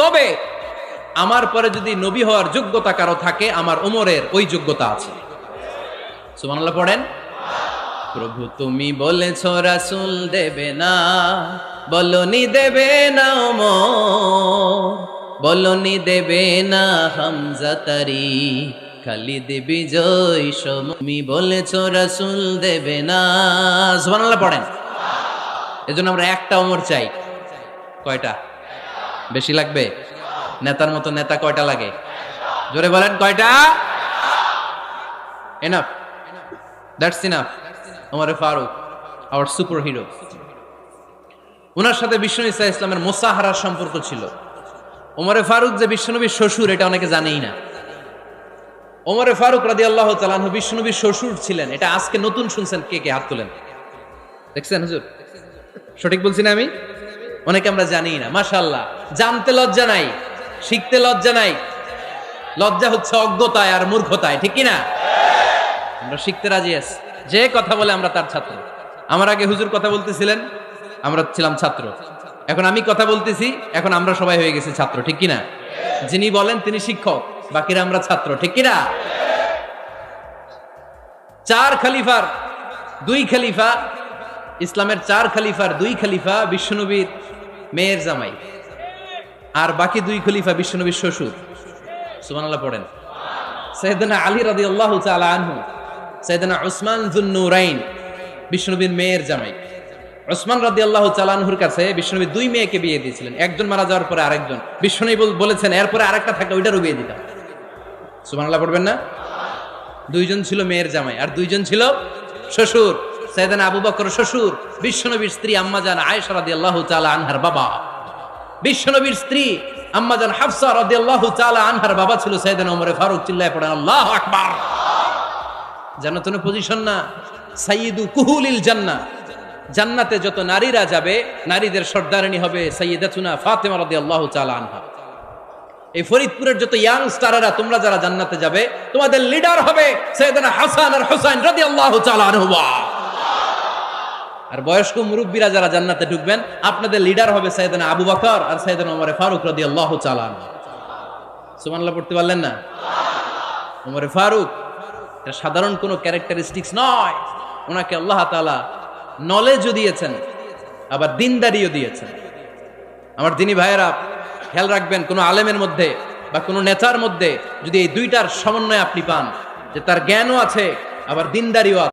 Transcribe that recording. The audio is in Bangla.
তবে আমার পরে যদি নবী হওয়ার যোগ্যতা কারও থাকে, আমার ওমরের ওই যোগ্যতা আছে। সুবহানাল্লাহ পড়েন। প্রভু তুমি বলেছ, রাসূল দেবে না, বলনি দেবে না বলনি দেবে না হামজা তারি, খালিদ বিজয় তুমি বলেছ, রাসূল দেবে না। সুবহানাল্লাহ পড়েন। এজন্য আমরা একটা ওমর চাই। কয়টা? বেশি লাগবে? নেতার মতো নেতা কয়টা লাগে? জোরে বলেন, কয়টা? Enough that's enough Omar Farooq our super hero ওনার সাথে বিষ্ণু ইসা ইসলামের মোসাহারার সম্পর্ক ছিল। ওমরে ফারুক যে বিশ্বনবীর শ্বশুর, এটা অনেকে জানেই না। ওমরে ফারুক রাদি আল্লাহ তালাহ বিষ্ণুনবীর শ্বশুর ছিলেন। এটা আজকে নতুন শুনছেন কে কে, হাত তোলেন। দেখছেন হুজুর? সঠিক বলছি না আমি? অনেকে আমরা জানি না। মাশাল্লাহ জানতে লজ্জা নাই, শিখতে লজ্জা নাই। লজ্জা হচ্ছে অজ্ঞতায় আর মূর্খতায়, ঠিক না আমরা শিখতে রাজি আছি। যে কথা বলে আমরা তার ছাত্র। আমার আগে হুজুর কথা বলতেছিলেন, আমরা ছিলাম ছাত্র। এখন আমি কথা বলতেছি, এখন আমরা সবাই হয়ে গেছি ছাত্র, ঠিক কি না যিনি বলেন তিনি শিক্ষক, বাকিরা আমরা ছাত্র, ঠিক কি না চার খলিফার, দুই খলিফা, ইসলামের চার খলিফার, দুই খলিফা, বিশ্বনবীর মেয়ের জামাই। আর বাকি দুই খলিফা বিশ্বনবীর শ্বশুর। সুবহানাল্লাহ পড়েন। সৈয়দনা আলী রাদিয়াল্লাহু তাআলা আনহু সৈয়দনা উসমান যুন্নুরাইন বিশ্বনবীর মেয়ের জামাই। ওসমান রাদিয়াল্লাহু আল্লাহ আনহুর কাছে বিশ্বনবী দুই মেয়েকে বিয়ে দিয়েছিলেন। একজন মারা যাওয়ার পরে আরেকজন। বল- বলেছেন, এরপরে আরেকটা থাকলে ওইটারও বিয়ে দিতাম। সুবহানাল্লাহ পড়বেন না? দুইজন ছিল মেয়ের জামাই আর দুইজন ছিল শ্বশুর। সৈয়দানা আবু বকর শ্বশুর, বিশ্বনবীর স্ত্রী আম্মা আম্মাজান আয়েশা রাদিয়াল্লাহু তাআলা আনহার বাবা। বিশ্বনবীর স্ত্রী আম্মাজান হাফসা রাদিয়াল্লাহু তাআলা আনহার বাবা ছিল সৈয়দানা ওমর ফারুক, চিল্লায় পড়েন, আল্লাহু আকবার! জান্নাতুন পজিশন না। সাইয়্যিদু কুহুলিল জান্নাহ। জান্নাতে যত নারীরা যাবে, নারীদের সর্দারিনী হবে সাইয়্যিদাতুনা ফাতেমা রাদিয়াল্লাহু তাআলা আনহা। এই ফরিদপুরের যত ইয়াং স্টারেরা, তোমরা যারা জান্নাতে যাবে, তোমাদের লিডার হবে সৈয়দনা হাসান আর হুসাইন রাদিয়াল্লাহু তাআলা আনহুমা। আর বয়স্ক মুরব্বীরা যারা জান্নাতে ঢুকবেন, আপনাদের লিডার হবে সৈয়দনা আবু বকর আর সৈয়দনা ওমর ফারুক রাদিয়াল্লাহু তাআলা আনহু। সুবহানাল্লাহ, পড়তে পারলেন না? ওমর ফারুক, এটা সাধারণ কোনো ক্যারেক্টারিস্টিক্স নয়। ওনাকে আল্লাহ তাআলা নলেজও দিয়েছেন, আবার দিনদারিও দিয়েছেন। আমার দিনী ভাইয়েরা, খেয়াল রাখবেন, কোনো আলেমের মধ্যে বা কোনো নেতার মধ্যে যদি এই দুইটার সমন্বয় আপনি পান, যে তার জ্ঞানও আছে, আবার দিনদারিও আছে।